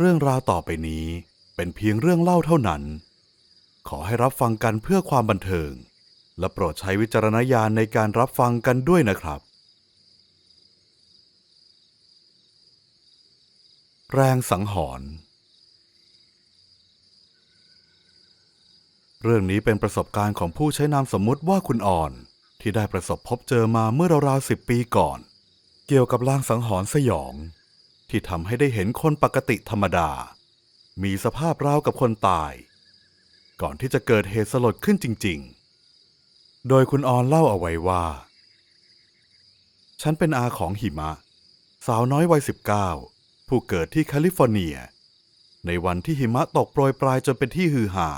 เรื่องราวต่อไปนี้เป็นเพียงเรื่องเล่าเท่านั้น ขอให้รับฟังกันเพื่อความบันเทิง และโปรดใช้วิจารณญาณในการรับฟังกันด้วยนะครับ แรงสังหรณ์เรื่องนี้เป็นประสบการณ์ของผู้ใช้นามสมมุติว่าคุณอ่อน ที่ได้ประสบพบเจอมาเมื่อราวๆสิบปีก่อน เกี่ยวกับลางสังหรณ์สยอง ที่ทำให้ได้เห็นคนปกติธรรมดา มีสภาพราวกับคนตาย ก่อนที่จะเกิดเหตุสลดขึ้นจริง ๆ โดยคุณออนเล่าเอาไว้ว่า ฉันเป็นอาของหิมะ สาวน้อยวัยสิบเก้าผู้เกิดที่แคลิฟอร์เนีย ในวันที่หิมะตกโปรยปลายจนเป็นที่ฮือฮา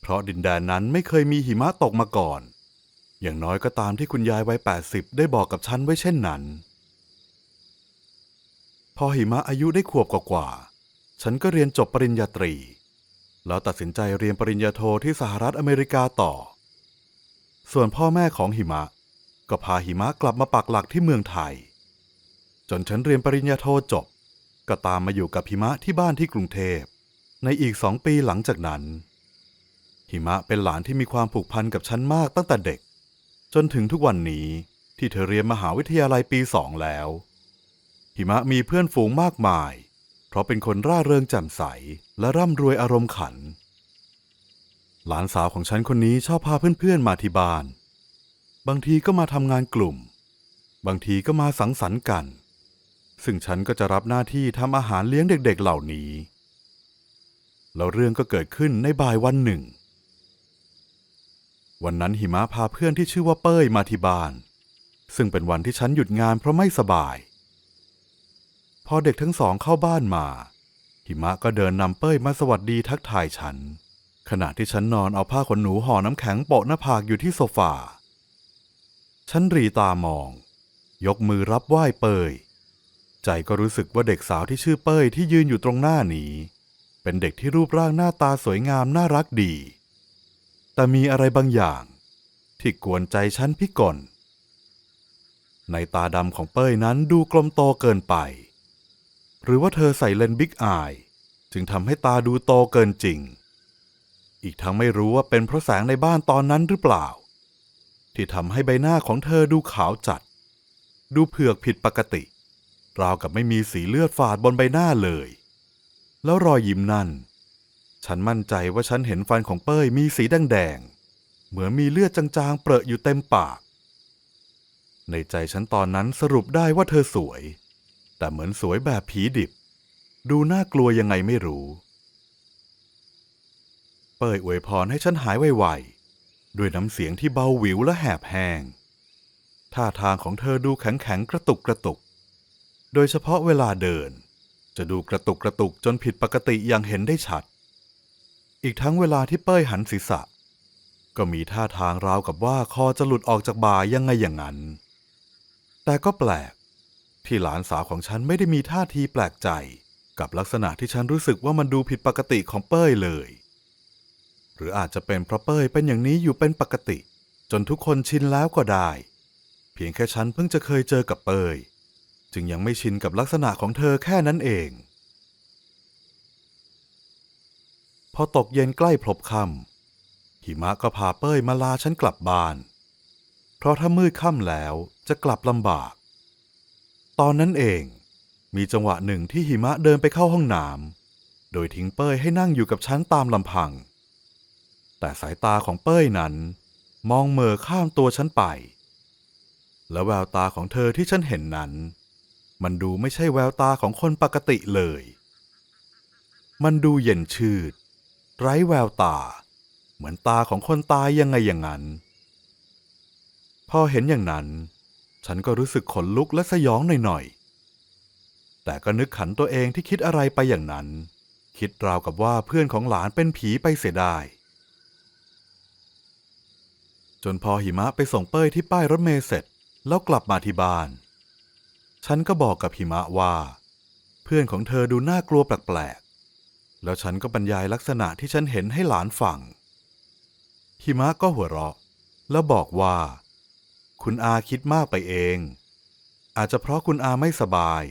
เพราะดินแดนนั้นไม่เคยมีหิมะตกมาก่อน อย่างน้อยก็ตามที่คุณยายวัย 80 ได้บอกกับฉันไว้เช่นนั้น พอหิมะอายุได้ขวบกว่าๆฉันก็เรียนจบปริญญาตรี แล้วตัดสินใจเรียนปริญญาโทที่สหรัฐอเมริกาต่อ ส่วนพ่อแม่ของหิมะ ก็พาหิมะกลับมาปักหลักที่เมืองไทย จนฉันเรียนปริญญาโทจบ ก็ตามมาอยู่กับหิมะที่บ้านที่กรุงเทพ ในอีกสองปีหลังจากนั้น หิมะเป็นหลานที่มีความผูกพันกับฉันมากตั้งแต่เด็ก จนถึงทุกวันนี้ที่เธอเรียนมหาวิทยาลัยปีสองแล้ว หิมะมีเพื่อนฝูงมากมาย เพราะเป็นคนร่าเริงแจ่มใส และร่ำรวยอารมณ์ขัน หลานสาวของฉันคนนี้ชอบพาเพื่อนๆมาที่บ้าน บางทีก็มาทำงานกลุ่ม บางทีก็มาสังสรรค์กัน ซึ่งฉันก็จะรับหน้าที่ทำอาหารเลี้ยงเด็ก ๆ เหล่านี้ แล้วเรื่องก็เกิดขึ้นในบ่ายวันหนึ่ง วันนั้นหิมะพาเพื่อนที่ชื่อว่าเป้ยมาที่บ้าน ซึ่งเป็นวันที่ฉันหยุดงานเพราะไม่สบาย พอเด็กทั้งสองเข้าบ้านมา หิมะก็เดินนำเป้ยมาสวัสดีทักทายฉัน ขณะที่ฉันนอนเอาผ้าขนหนูห่อน้ำแข็งโปะหน้าผากอยู่ที่โซฟา ฉันรีตามอง ยกมือรับไหว้เป้ย ใจก็รู้สึกว่าเด็กสาวที่ชื่อเป้ยที่ยืนอยู่ตรงหน้านี้ เป็นเด็กที่รูปร่างหน้าตาสวยงามน่ารักดี แต่มีอะไรบางอย่าง ที่กวนใจฉันพิกลในตาดำของเป้ยนั้นดูกลมโตเกินไป หรือว่าเธอใส่เลนส์บิ๊กอายจึงทำให้ตาดูโตเกินจริง อีกทั้งไม่รู้ว่าเป็นเพราะแสงในบ้านตอนนั้นหรือเปล่า ที่ทำให้ใบหน้าของเธอดูขาวจัด ดูเผือกผิดปกติ ราวกับไม่มีสีเลือดฝาดบนใบหน้าเลย แล้วรอยยิ้มนั่น ฉันมั่นใจว่าฉันเห็นฟันของเป้ยมีสีแดงๆเหมือนมีเลือดจางๆ เปรอะอยู่เต็มปาก ในใจฉันตอนนั้นสรุปได้ว่าเธอสวย แต่เหมือนสวยแบบผีดิบ ดูน่ากลัวยังไงไม่รู้ เป้ยอวยพรให้ฉันหายไวๆ ด้วยน้ำเสียงที่เบาหวิวและแหบแห้ง ท่าทางของเธอดูแข็งๆกระตุกกระตุก โดยเฉพาะเวลาเดิน จะดูกระตุกกระตุกจนผิดปกติอย่างเห็นได้ชัด อีกทั้งเวลาที่เป้ยหันศีรษะ ก็มีท่าทางราวกับว่าคอจะหลุดออกจากบ่ายังไงอย่างนั้น แต่ก็แปลก ที่หลานสาวของฉันไม่ได้มีท่าทีแปลกใจ กับลักษณะที่ฉันรู้สึกว่ามันดูผิดปกติของเป้ยเลย หรืออาจจะเป็นเพราะเป้ยเป็นอย่างนี้อยู่เป็นปกติ จนทุกคนชินแล้วก็ได้ เพียงแค่ฉันเพิ่งจะเคยเจอกับเป้ย จึงยังไม่ชินกับลักษณะของเธอแค่นั้นเอง พอตกเย็นใกล้พลบค่ำหิมะก็พาเป้ยมาลาฉันกลับบ้าน เพราะถ้ามืดค่ำแล้วจะกลับลำบาก ตอนนั้นเอง มีจังหวะหนึ่งที่หิมะเดินไปเข้าห้องน้ำโดยทิ้งเป้ยให้นั่งอยู่กับฉันตามลำพัง แต่สายตาของเป้ยนั้น มองเม่อข้ามตัวฉันไป และแววตาของเธอที่ฉันเห็นนั้น มันดูไม่ใช่แววตาของคนปกติเลย มันดูเย็นชืด ไร้แววตา เหมือนตาของคนตายยังไงอย่างนั้น พอเห็นอย่างนั้น ฉันก็รู้สึกขนลุกและสยองหน่อยๆ แต่ก็นึกขันตัวเองที่คิดอะไรไปอย่างนั้น คิดราวกับว่าเพื่อนของหลานเป็นผีไปเสียได้ จนพอหิมะไปส่งเป้ยที่ป้ายรถเมล์เสร็จแล้วกลับมาที่บ้าน ฉันก็บอกกับหิมะว่า เพื่อนของเธอดูน่ากลัวแปลกๆ แล้วฉันก็บรรยายลักษณะที่ฉันเห็นให้หลานฟัง หิมะก็หัวเราะ แล้วบอกว่า คุณอาคิดมากไปเอง อาจจะเพราะคุณอาไม่สบาย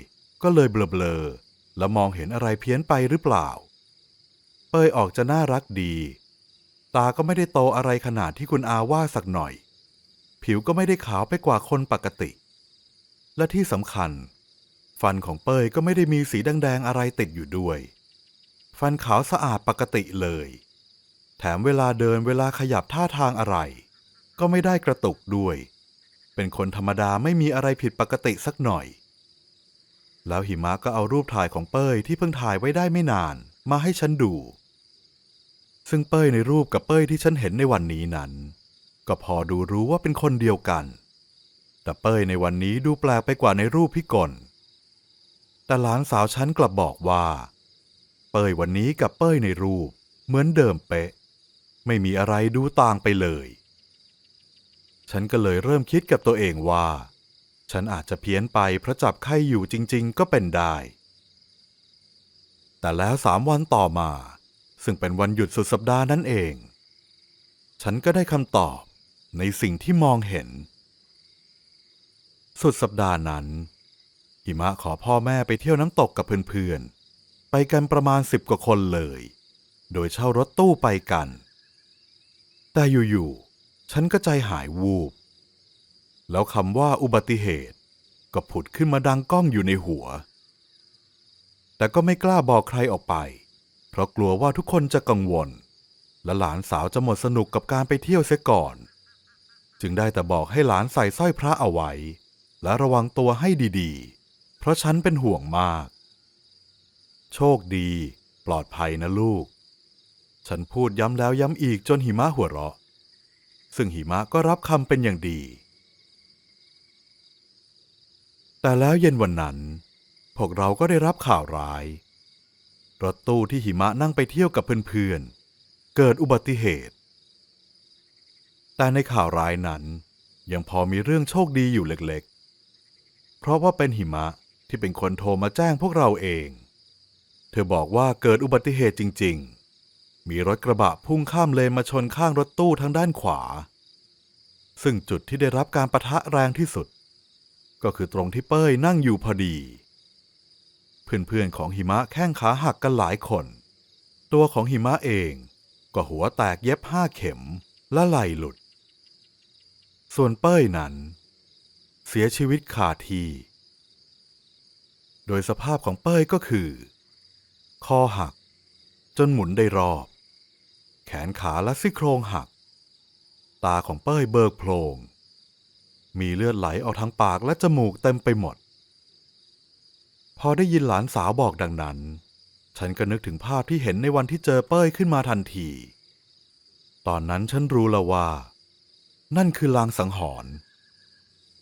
ก็เลยเบลอๆแล้วมองเห็นอะไรเพี้ยนไปหรือเปล่า เป้ยออกจะน่ารักดี ตาก็ไม่ได้โตอะไรขนาดที่คุณอาว่าสักหน่อย ผิวก็ไม่ได้ขาวไปกว่าคนปกติ และที่สำคัญ ฟันของเป้ยก็ไม่ได้มีสีแดงๆอะไรติดอยู่ด้วย ฟันขาวสะอาดปกติเลย แถมเวลาเดินเวลาขยับท่าทางอะไร ก็ไม่ได้กระตุกด้วย เป็นคนธรรมดาไม่มีอะไรผิดปกติสักหน่อย แล้วหิมะก็เอารูปถ่ายของเป้ยที่เพิ่งถ่ายไว้ได้ไม่นานมาให้ฉันดู ซึ่งเป้ยในรูปกับเป้ยที่ฉันเห็นในวันนี้นั้น ก็พอดูรู้ว่าเป็นคนเดียวกัน แต่เป้ยในวันนี้ดูแปลกไปกว่าในรูปพี่กลแต่หลานสาวฉันกลับบอกว่า เป้ยวันนี้กับเป้ยในรูปเหมือนเดิมเป๊ะ ไม่มีอะไรดูต่างไปเลย ฉันก็เลยเริ่มคิดกับตัวเองว่า ฉันอาจจะเพี้ยนไปเพราะจับไข้อยู่จริง ๆ ก็เป็นได้ แต่แล้วสามวันต่อมา ซึ่งเป็นวันหยุดสุดสัปดาห์นั่นเอง ฉันก็ได้คำตอบในสิ่งที่มองเห็น สุดสัปดาห์นั้น หิมะขอพ่อแม่ไปเที่ยวน้ำตกกับเพื่อนๆ ไปกันประมาณสิบกว่าคนเลย โดยเช่ารถตู้ไปกัน แต่อยู่ๆ ฉันก็ใจหายวูบ แล้วคำว่าอุบัติเหตุ ก็ผุดขึ้นมาดังก้องอยู่ในหัว แต่ก็ไม่กล้าบอกใครออกไป เพราะกลัวว่าทุกคนจะกังวล และหลานสาวจะหมดสนุกกับการไปเที่ยวเสียก่อน จึงได้แต่บอกให้หลานใส่สร้อยพระเอาไว้ และระวังตัวให้ดีๆ เพราะฉันเป็นห่วงมาก โชคดี ปลอดภัยนะลูก ฉันพูดย้ำแล้วย้ำอีกจนหิมะหัวเราะ ซึ่งหิมะก็รับคำเป็นอย่างดี แต่แล้วเย็นวันนั้น พวกเราก็ได้รับข่าวร้าย รถตู้ที่หิมะนั่งไปเที่ยวกับเพื่อนๆ เกิดอุบัติเหตุ แต่ในข่าวร้ายนั้น ยังพอมีเรื่องโชคดีอยู่เล็กๆ เพราะว่าเป็นหิมะที่เป็นคนโทรมาแจ้งพวกเราเอง เธอบอกว่าเกิดอุบัติเหตุจริง ๆ มีรถกระบะพุ่งข้ามเลนมาชนข้างรถตู้ทางด้านขวา ซึ่งจุดที่ได้รับการประทะแรงที่สุด ก็คือตรงที่เป้ยนั่งอยู่พอดี เพื่อนๆของหิมะแข้งขาหักกันหลายคน ตัวของหิมะเองก็หัวแตกเย็บห้าเข็มและไหล่หลุด ส่วนเป้ยนั้น เสียชีวิตคาทีโดยสภาพของเป้ยก็คือ คอหัก จนหมุนได้รอบ แขนขาและซี่โครงหัก ตาของเป้ยเบิกโพลง มีเลือดไหลออกทางปากและจมูกเต็มไปหมด พอได้ยินหลานสาวบอกดังนั้น ฉันก็นึกถึงภาพที่เห็นในวันที่เจอเป้ยขึ้นมาทันที ตอนนั้นฉันรู้แล้วว่า นั่นคือลางสังหรณ์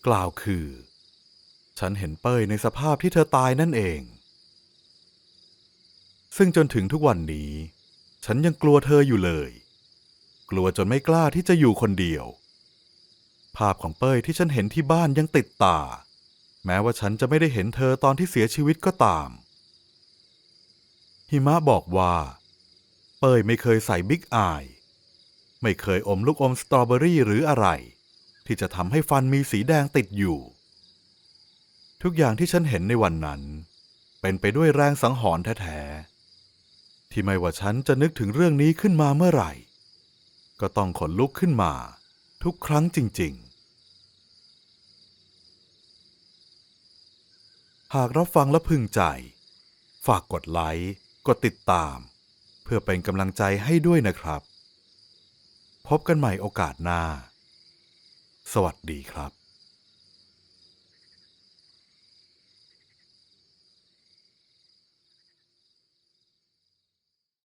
กล่าวคือ ฉันเห็นเป้ยในสภาพที่เธอตายนั่นเอง ซึ่งจนถึงทุกวันนี้ ฉันยังกลัวเธออยู่เลย กลัวจนไม่กล้าที่จะอยู่คนเดียว ภาพของเป้ยที่ฉันเห็นที่บ้านยังติดตา แม้ว่าฉันจะไม่ได้เห็นเธอตอนที่เสียชีวิตก็ตาม หิมะบอกว่า เป้ยไม่เคยใส่บิ๊กอาย ไม่เคยอมลูกอมสตรอเบอรี่หรืออะไร ที่จะทำให้ฟันมีสีแดงติดอยู่ ทุกอย่างที่ฉันเห็นในวันนั้น เป็นไปด้วยแรงสังหรณ์แท้ๆ ที่ไม่ว่าฉันจะนึกถึงเรื่องนี้ขึ้นมาเมื่อไหร่ ก็ต้องขนลุกขึ้นมาทุกครั้งจริง ๆ หากรับฟังและพึงใจ ฝากกดไลค์ กดติดตาม เพื่อเป็นกำลังใจให้ด้วยนะครับ พบกันใหม่โอกาสหน้า สวัสดีครับ